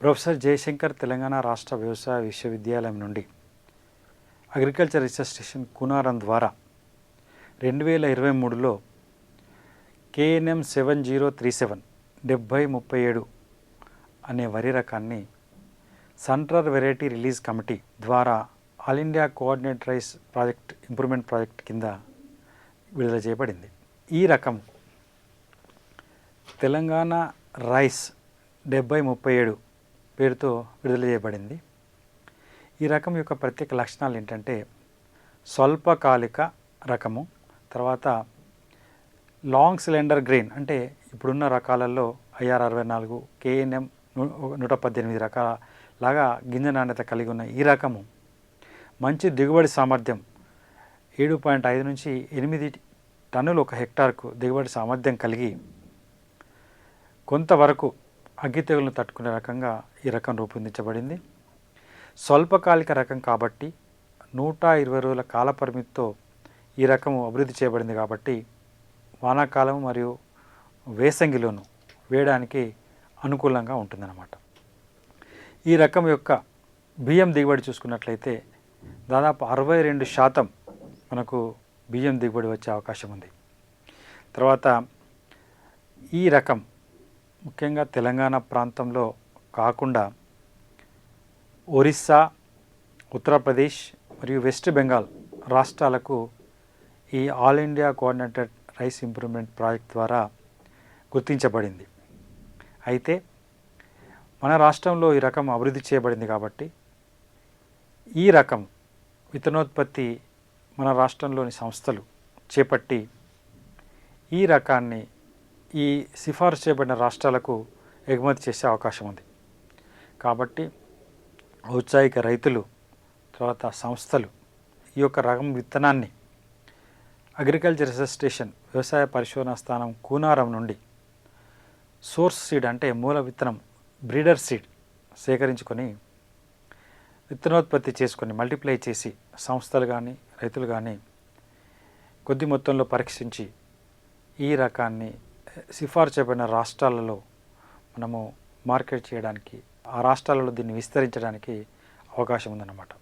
Professor Jayashankar Telangana రాష్ట్ర వ్యవసాయ విశ్వవిద్యాలయం నుండి అగ్రికల్చర్ రీసెర్చ్ స్టేషన్ కునారం ద్వారా రెండు వేల ఇరవై మూడులో KNM seven zero three seven డెబ్భై ముప్పై ఏడు అనే వరి రకాన్ని సెంట్రల్ వెరైటీ రిలీజ్ కమిటీ ద్వారా all India coordinate rice project improvement project కింద విడుదల చేయబడింది. ఈ రకం తెలంగాణ రైస్ డెబ్బై ముప్పై ఏడు పేరుతో విడుదల చేయబడింది. ఈ రకం యొక్క ప్రత్యేక లక్షణాలు ఏంటంటే స్వల్పకాలిక రకము తర్వాత లాంగ్ సిలిండర్ గ్రెయిన్ అంటే ఇప్పుడున్న రకాలలో ఐఆర్ అరవై నాలుగు కేఎన్ఎం నూట పద్దెనిమిది రకాల లాగా గింజ నాణ్యత కలిగి ఉన్న ఈ రకము. మంచి దిగుబడి సామర్థ్యం ఏడు పాయింట్ ఐదు నుంచి ఎనిమిది టన్నులు ఒక హెక్టార్కు దిగుబడి సామర్థ్యం కలిగి కొంతవరకు అగ్గి తెగులను తట్టుకునే రకంగా ఈ రకం రూపొందించబడింది. స్వల్పకాలిక రకం కాబట్టి నూట ఇరవై రోజుల కాల పరిమితితో ఈ రకము అభివృద్ధి చేయబడింది కాబట్టి వానాకాలం మరియు వేసంగిలోను వేయడానికి అనుకూలంగా ఉంటుందన్నమాట. ఈ రకం యొక్క బియ్యం దిగుబడి చూసుకున్నట్లయితే దాదాపు అరవై రెండు శాతం మనకు బియ్యం దిగుబడి వచ్చే అవకాశం ఉంది. తర్వాత ఈ రకం ముఖ్యంగా తెలంగాణ ప్రాంతంలో కాకుండా ఒరిస్సా ఉత్తరప్రదేశ్ మరియు వెస్ట్ బెంగాల్ రాష్ట్రాలకు ఈ all India coordinated rice improvement project ద్వారా గుర్తించబడింది. అయితే మన రాష్ట్రంలో ఈ రకం అభివృద్ధి చేయబడింది కాబట్టి ఈ రకం విత్తనోత్పత్తి మన రాష్ట్రంలోని సంస్థలు చేపట్టి ఈ రకాన్ని ఈ సిఫారసు చేయబడిన రాష్ట్రాలకు ఎగుమతి చేసే అవకాశం ఉంది. కాబట్టి ఔత్సాహిక రైతులు తర్వాత సంస్థలు ఈ యొక్క రకం విత్తనాన్ని అగ్రికల్చర్ రీసెర్చ్ స్టేషన్ వ్యవసాయ పరిశోధన స్థానం కూనారం నుండి సోర్స్ సీడ్ అంటే మూల విత్తనం బ్రీడర్ సీడ్ సేకరించుకొని విత్తనోత్పత్తి చేసుకొని మల్టిప్లై చేసి సంస్థలు కానీ రైతులు కానీ కొద్ది మొత్తంలో పరీక్షించి ఈ రకాన్ని సిఫార్సు చేయబడిన రాష్ట్రాలలో మనము మార్కెట్ చేయడానికి ఆ రాష్ట్రాలలో దీన్ని విస్తరించడానికి అవకాశం ఉందన్నమాట.